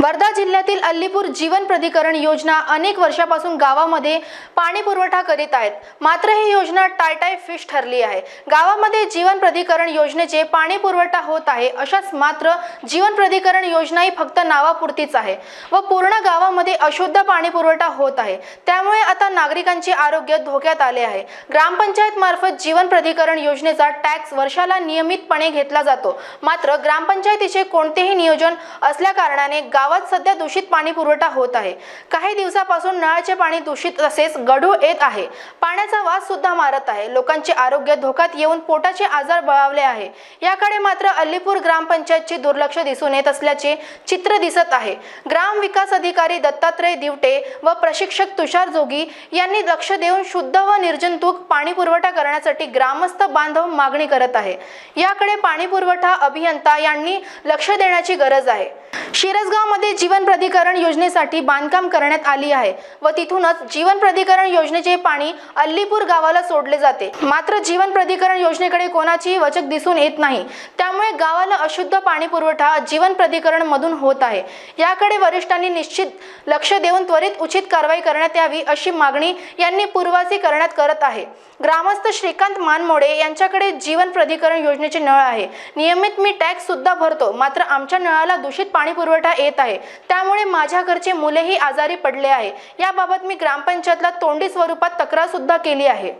वर्धा जिल्ह्यातील अल्लीपूर जीवन प्राधिकरण योजना अनेक वर्षापासून गावामध्ये पाणी पुरवठा करीत आहेत. मात्र ही योजना टायटाय फिश ठरली आहे. गावामध्ये जीवन प्राधिकरण योजनेचे पाणी पुरवठा होत आहे अशाच मात्र जीवन प्राधिकरण योजना ही फक्त नावापुरतीच आहे व पूर्ण गावामध्ये अशुद्ध पाणी पुरवठा होत आहे. त्यामुळे आता नागरिकांचे आरोग्य धोक्यात आले आहे. ग्रामपंचायत मार्फत जीवन प्राधिकरण योजनेचा टॅक्स वर्षाला नियमितपणे घेतला जातो. मात्र ग्रामपंचायतीचे कोणतेही नियोजन असल्या कारणाने गावात सध्या दूषित पाणी पुरवठा होत आहे. काही दिवसापासून नळाचे पाणी दूषित तसेच गढूळ येत आहे. पाण्याचा वास सुद्धा मारत आहे. लोकांचे आरोग्य धोक्यात येऊन पोटाचे आजार बळावले आहे. याकडे मात्र अल्लीपूर ग्रामपंचायतचे दुर्लक्ष दिसून येत असल्याचे चित्र दिसत आहे. ग्राम विकास अधिकारी दत्तात्रय दिवटे व प्रशिक्षक तुषार जोगी यांनी लक्ष देऊन शुद्ध व निर्जंतुक पाणी पुरवठा करण्यासाठी ग्रामस्थ बांधव मागणी करत आहे. याकडे पाणी पुरवठा अभियंता यांनी लक्ष देण्याची गरज आहे. शिरसगावमध्ये जीवन प्राधिकरण योजनेसाठी बांधकाम करण्यात आली आहे व तिथूनच जीवन प्राधिकरण योजनेचे पाणी अल्लीपूर गावाला सोडले जाते. मात्र जीवन प्राधिकरण योजनेकडे कोणाची वचक दिसून येत नाही. त्यामुळे गावाला अशुद्ध पाणी पुरवठा जीवन प्राधिकरण मधून होत आहे. याकडे वरिष्ठांनी निश्चित लक्ष देऊन त्वरित उचित कारवाई करण्यात यावी अशी मागणी यांनी पूर्वासी करण्यात करत आहे. ग्रामस्थ श्रीकांत मानमोडे यांच्याकडे जीवन प्राधिकरण योजनेचे नळ आहे. नियमित मी टॅक्स सुद्धा भरतो. मात्र आमच्या नळाला दूषित पाणी पुरवठा येत आहे. त्यामुळे माझ्या घरचे मुलेही आजारी पडले आहे. याबाबत मी ग्रामपंचायतला तोंडी स्वरूपात तक्रार सुद्धा केली आहे.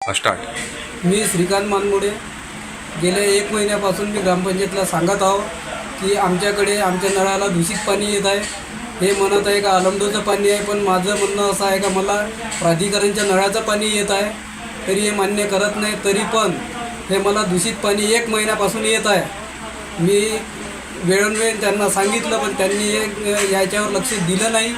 स्टार्ट मी श्रीकांत मानमोडे. गेल्या एक महिन्यापासून मी ग्रामपंचायतला सांगत आहो की आमच्याकडे आमच्या नळाला दूषित पाणी येत आहे. हे म्हणत आहे का आलमडोचं पाणी आहे पण माझं म्हणणं असं आहे का मला प्राधिकरणच्या नळाचं पाणी येत आहे. तरी हे मान्य करत नाही तरी पण हे मला दूषित पाणी एक महिन्यापासून येत आहे. मी वेळोवेळी त्यांना सांगितलं पण त्यांनी हे याच्यावर लक्ष दिलं नाही.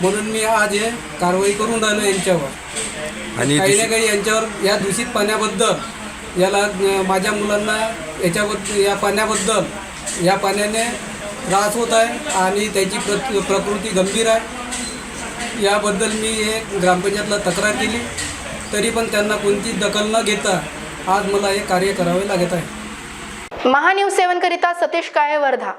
म्हणून मी आज हे कारवाई करून राहिलो यांच्यावर. आणि काही ना काही यांच्यावर या दूषित पाण्याबद्दल याला माझ्या मुलांना याच्याबद्दल या पाण्याबद्दल या पाण्याने त्रास होत आहे आणि त्याची प्र प्रकृती गंभीर आहे. याबद्दल मी हे ग्रामपंचायतला तक्रार केली. तरी पण त्यांना कोणतीच दखल न घेता आज मला हे कार्य करावे लागत आहे. महान्यूज सेवन करिता सतीश काळे वर्धा